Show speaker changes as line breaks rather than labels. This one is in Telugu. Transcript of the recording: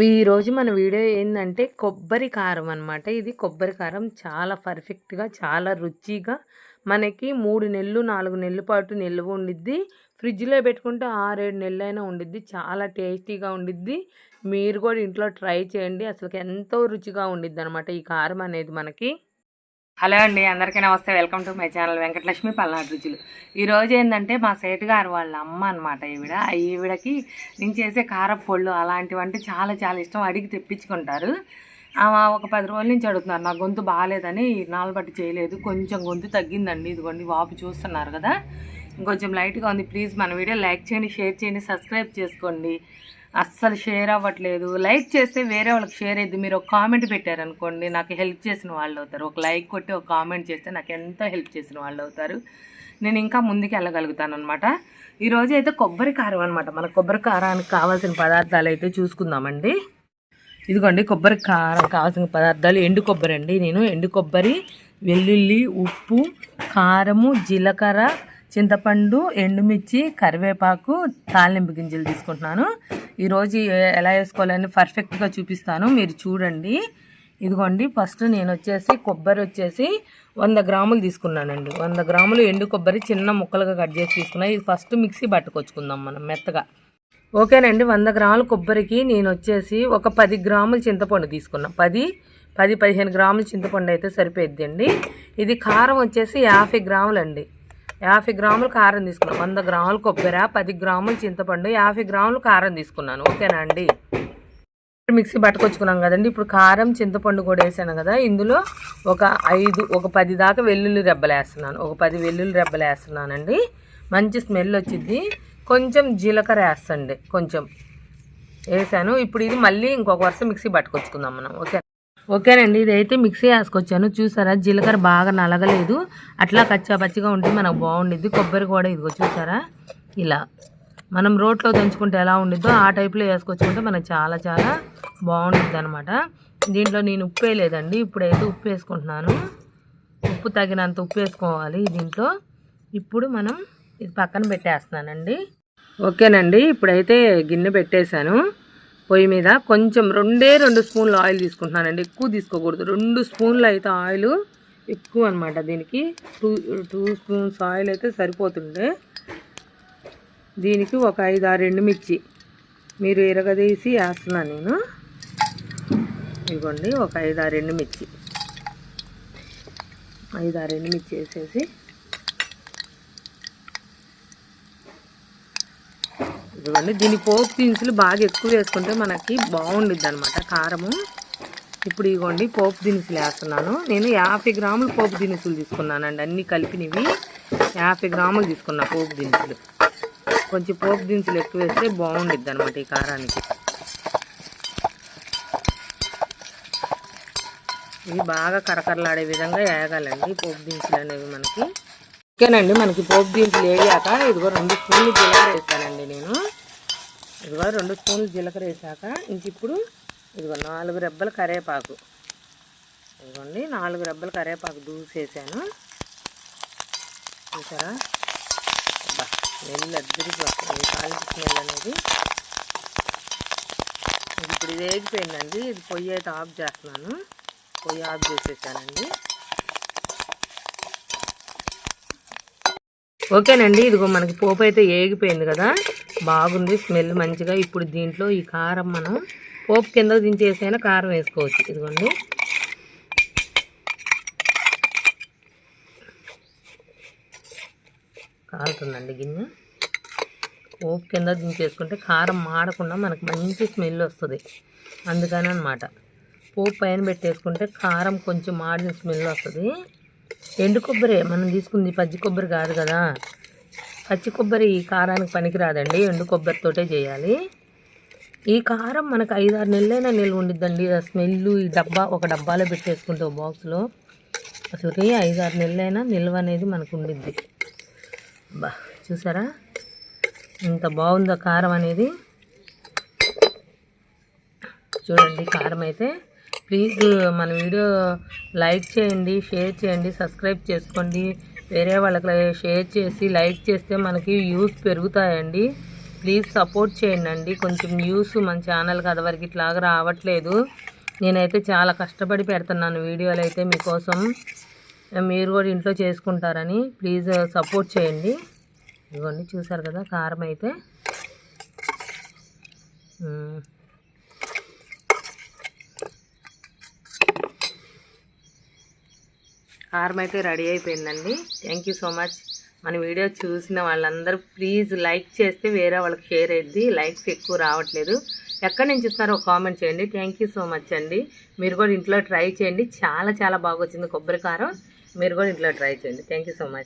ఈరోజు మన వీడియో ఏంటంటే కొబ్బరి కారం అనమాట ఇది కొబ్బరి కారం చాలా పర్ఫెక్ట్గా చాలా రుచిగా మనకి మూడు నెలలు నాలుగు నెలల పాటు నిల్వ ఉండిద్ది. ఫ్రిడ్జ్లో పెట్టుకుంటే ఆరేడు నెలలైనా ఉండిద్ది. చాలా టేస్టీగా ఉండిద్ది. మీరు కూడా ఇంట్లో ట్రై చేయండి. అసలు ఎంతో రుచిగా ఉండిద్ది అనమాట ఈ కారం అనేది మనకి. హలో అండి అందరికీ నమస్తే. Welcome to my channel Venkatalakshmi Palnadu రుచులు. ఈరోజు ఏంటంటే మా సేటు గారు వాళ్ళ అమ్మ అనమాట ఈవిడ. ఈవిడకి నేను చేసే కారపొళ్ళు అలాంటివంటే చాలా చాలా ఇష్టం. అడిగి తెప్పించుకుంటారు. ఆమె ఒక పది రోజుల నుంచి అడుగుతున్నారు నా గొంతు బాగాలేదని నాలుగు బట్టి చేయలేదు. కొంచెం గొంతు తగ్గిందండి ఇదిగోండి వాపు చూస్తున్నారు కదా. ఇంకొంచెం లైట్గా ఉంది. ప్లీజ్ మన వీడియో లైక్ చేయండి షేర్ చేయండి సబ్స్క్రైబ్ చేసుకోండి. అస్సలు షేర్ అవ్వట్లేదు. లైక్ చేస్తే వేరే వాళ్ళకి షేర్ అయ్యింది మీరు ఒక కామెంట్ పెట్టారనుకోండి నాకు హెల్ప్ చేసిన వాళ్ళు అవుతారు. ఒక లైక్ కొట్టి ఒక కామెంట్ చేస్తే నాకు ఎంతో హెల్ప్ చేసిన వాళ్ళు అవుతారు. నేను ఇంకా ముందుకు వెళ్ళగలుగుతాను అనమాట ఈరోజు అయితే కొబ్బరి కారం అనమాట మన కొబ్బరి కారానికి కావాల్సిన పదార్థాలు అయితే చూసుకుందామండి. ఇదిగోండి కొబ్బరి కారం కావాల్సిన పదార్థాలు. ఎండు కొబ్బరి అండి నేను. ఎండు కొబ్బరి వెల్లుల్లి ఉప్పు కారము జీలకర్ర చింతపండు ఎండుమిర్చి కరివేపాకు తాలింపు గింజలు తీసుకుంటున్నాను. ఈరోజు ఎలా వేసుకోవాలని పర్ఫెక్ట్గా చూపిస్తాను. మీరు చూడండి. ఇదిగోండి ఫస్ట్ నేను వచ్చేసి కొబ్బరి వచ్చేసి వంద గ్రాములు తీసుకున్నానండి. వంద గ్రాములు ఎండు కొబ్బరి చిన్న ముక్కలుగా కట్ చేసి తీసుకున్నాను ఇది ఫస్ట్ మిక్సీ పట్టుకొచ్చుకుందాం మనం మెత్తగా. ఓకేనండి వంద గ్రాముల కొబ్బరికి నేను వచ్చేసి ఒక పది గ్రాముల చింతపండు తీసుకున్నా. పది పది పదిహేను గ్రాముల చింతపండు అయితే సరిపోద్ది ఇది కారం వచ్చేసి యాభై గ్రాములండి. యాభై గ్రాములు కారం తీసుకున్నాను వంద గ్రాములు కొబ్బరి పది గ్రాములు చింతపండు యాభై గ్రాములు కారం తీసుకున్నాను. ఓకేనా అండి? మిక్సీ పట్టుకొచ్చుకున్నాం కదండి. ఇప్పుడు కారం చింతపండు కూడా వేసాను కదా. ఇందులో ఒక ఐదు ఒక పది దాకా వెల్లుల్లి రెబ్బలు వేస్తున్నాను. ఒక పది వెల్లుల్లి రెబ్బలు వేస్తున్నానండి. మంచి స్మెల్ వచ్చింది కొంచెం జీలకర్ర వేస్తండి. కొంచెం. వేసాను. ఇప్పుడు ఇది మళ్ళీ ఇంకొక వరుస మిక్సీ పట్టుకొచ్చుకుందాం మనం. ఓకే. ఓకేనండి ఇదైతే మిక్సీ వేసుకొచ్చాను. చూసారా? జీలకర్ర బాగా నలగలేదు. అట్లా కచ్చా పచ్చిగా ఉంటే మనకు బాగుండిద్ది. కొబ్బరి కూడా ఇదిగో చూసారా? ఇలా. మనం రోట్లో దంచుకుంటే ఎలా ఉండిద్దో ఆ టైప్లో వేసుకొచ్చుకుంటే మనకు చాలా చాలా బాగుండిద్ది అనమాట దీంట్లో నేను ఉప్పు వేయలేదండి. ఇప్పుడైతే ఉప్పు వేసుకుంటున్నాను. ఉప్పు తగినంత ఉప్పు వేసుకోవాలి దీంట్లో. ఇప్పుడు మనం ఇది పక్కన పెట్టేస్తున్నానండి. ఓకేనండి ఇప్పుడైతే గిన్నె పెట్టేశాను. పొయ్యి మీద కొంచెం రెండే రెండు స్పూన్లు ఆయిల్ తీసుకుంటున్నానండి. ఎక్కువ తీసుకోకూడదు. రెండు స్పూన్లు అయితే ఆయిల్ ఎక్కువ అనమాట దీనికి. టూ టూ స్పూన్స్ ఆయిల్ అయితే సరిపోతుండే. దీనికి ఒక ఐదు ఆరు ఎండుమిర్చి మీరు ఎరగదీసి వేస్తున్నాను నేను. ఇవ్వండి ఒక ఐదు ఆరు ఎండుమిర్చి ఐదు ఆరు ఎండుమిర్చి వేసేసి ఇదిగోండి. దీని పోపు దినుసులు బాగా ఎక్కువ వేసుకుంటే మనకి బాగుండిద్ది అనమాట కారము. ఇప్పుడు ఇదిగోండి పోపు దినుసులు వేస్తున్నాను. నేను యాభై గ్రాములు పోపు దినుసులు తీసుకున్నానండి. అన్నీ కలిపినవి యాభై గ్రాములు తీసుకున్నా పోపు దినుసులు. కొంచెం పోపు దినుసులు ఎక్కువ వేస్తే బాగుండిద్ది అనమాట ఈ కారానికి. ఇవి బాగా కరకరలాడే విధంగా వేగాలండి పోపు దినుసులు అనేవి మనకి. ఓకేనండి మనకి పోపు దీంట్లో వేయాక ఇదిగో రెండు స్పూన్లు జీలకర్ర వేసానండి నేను. ఇదిగో రెండు స్పూన్లు జీలకర్ర వేసాక ఇంక ఇప్పుడు ఇదిగో నాలుగు రెబ్బల కరివేపాకు ఇదిగోండి నాలుగు రెబ్బల కరేపాకు దూసేసాను చూసారా? నెల్లు అద్దరికి వస్తుంది కాలికి స్మెల్ అనేది. ఇప్పుడు ఇది వేగిపోయిందండి ఇది పొయ్యి అయితే ఆఫ్ చేస్తున్నాను. పొయ్యి ఆఫ్ చేసేసానండి. ఓకేనండి ఇదిగో మనకి పోపు అయితే ఏగిపోయింది కదా. బాగుంది స్మెల్ మంచిగా. ఇప్పుడు దీంట్లో ఈ కారం మనం పోపు కింద దించేసైనా కారం వేసుకోవచ్చు. ఇదిగోండి. కాలుతుందండి గిన్నె. పోపు కింద దించేసుకుంటే కారం మాడకుండా మనకు మంచి స్మెల్ వస్తుంది. అందుకని అనమాట పోపు పైన పెట్టేసుకుంటే కారం కొంచెం మాడిన స్మెల్ వస్తుంది. ఎండు కొబ్బరి మనం తీసుకుంది పచ్చి కొబ్బరి కాదు కదా. పచ్చి కొబ్బరి ఈ కారానికి పనికిరాదండి. ఎండు కొబ్బరితోటే చేయాలి. ఈ కారం మనకు ఐదారు నెలలైనా నిల్వ ఉండిద్దండి. ఆ స్మెల్ ఈ డబ్బా ఒక డబ్బాలో పెట్టేసుకుంటే బాక్స్లో అసలుకి ఐదారు నెలలైనా నిల్వ అనేది మనకు ఉండిద్ది. బా చూసారా? ఇంత బాగుందో కారం అనేది. చూడండి కారం అయితే ప్లీజ్ మన వీడియో లైక్ చేయండి షేర్ చేయండి సబ్స్క్రైబ్ చేసుకోండి. వేరే వాళ్ళకి షేర్ చేసి లైక్ చేస్తే మనకి వ్యూస్ పెరుగుతాయండి. ప్లీజ్ సపోర్ట్ చేయండి కొంచెం న్యూస్ మన ఛానల్ కదా వరకు ఇట్లాగా రావట్లేదు. నేనైతే చాలా కష్టపడి పెడుతున్నాను వీడియోలు అయితే మీకోసం. మీరు కూడా ఇంట్లో చేసుకుంటారని ప్లీజ్ సపోర్ట్ చేయండి. ఇవన్నీ చూసారు కదా కారం అయితే? కారం అయితే రెడీ అయిపోయిందండి. థ్యాంక్ యూ సో మచ్ మన వీడియో చూసిన వాళ్ళందరూ ప్లీజ్ లైక్ చేస్తే వేరే వాళ్ళకి షేర్ అయ్యింది లైక్స్ ఎక్కువ రావట్లేదు. ఎక్కడి నుంచి ఇస్తున్నారో ఒక కామెంట్ చేయండి. థ్యాంక్ యూ సో మచ్ అండి. మీరు కూడా ఇంట్లో ట్రై చేయండి. చాలా చాలా బాగా వచ్చింది కొబ్బరి కారం. మీరు కూడా ఇంట్లో ట్రై చేయండి. Thank you so much